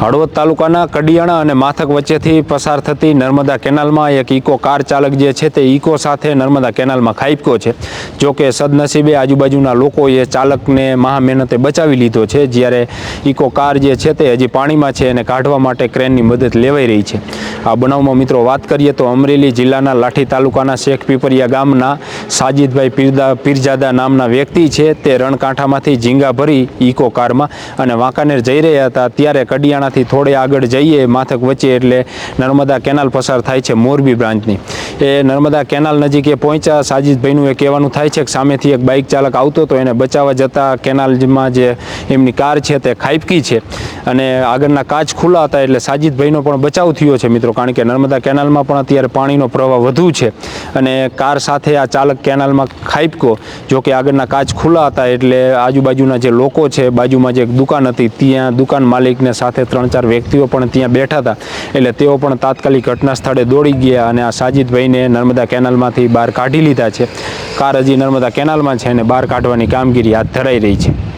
હળવદ તાલુકાના કડિયાણા અને માથક વચ્ચેથી પસાર થતી નર્મદા કેનાલમાં એક ઇકો કાર ચાલક જે છે તે ઇકો સાથે નર્મદા કેનાલમાં ખાઈપકો છે. જો કે સદનસીબે આજુબાજુના લોકોએ ચાલકને મહા મહેનતે બચાવી લીધો છે, જ્યારે ઇકો કાર જે છે તે હજી પાણીમાં છે અને કાઢવા માટે ક્રેનની મદદ લેવાઈ રહી છે. આ બનાવમાં મિત્રો વાત કરીએ તો અમરેલી જિલ્લાના લાઠી તાલુકાના શેખ પીપરિયા ગામના સાજિદભાઈ પીરદા પીરજાદા નામના વ્યક્તિ છે. તે રણકાંઠામાંથી ઝીંગા ભરી ઇકો કારમાં અને વાંકાનેર જઈ રહ્યા હતા. ત્યારે કડિયાણાથી થોડે આગળ જઈએ, માથક વચ્ચે એટલે નર્મદા કેનાલ પસાર થાય છે મોરબી બ્રાન્ચની. એ નર્મદા કેનાલ નજીક એ પહોંચ્યા, સાજિદભાઈનું એ કહેવાનું થાય છે કે સામેથી એક બાઇક ચાલક આવતો હતો, એને બચાવવા જતાં કેનાલમાં જે એમની કાર છે તે ખાઈપકી છે. અને આગળના કાચ ખુલ્લા હતા એટલે સાજિદભાઈનો પણ બચાવ થયો છે મિત્રો, કારણ કે નર્મદા કેનાલમાં પણ અત્યારે પાણીનો પ્રવાહ વધુ છે. અને કાર સાથે આ ચાલક કેનાલમાં ખાઈપકો જો કે આગળના કાચ ખુલ્લા હતા એટલે આજુબાજુના જે લોકો છે, બાજુમાં જે દુકાન હતી, ત્યાં દુકાન માલિકને સાથે ત્રણ ચાર વ્યક્તિઓ પણ ત્યાં બેઠા હતા. એટલે તેઓ પણ તાત્કાલિક ઘટના સ્થળે દોડી ગયા અને આ સાજિદભાઈને નર્મદા કેનાલમાંથી બહાર કાઢી લીધા છે. કાર હજી નર્મદા કેનાલમાં છે અને બહાર કાઢવાની કામગીરી હાથ ધરાઈ રહી છે.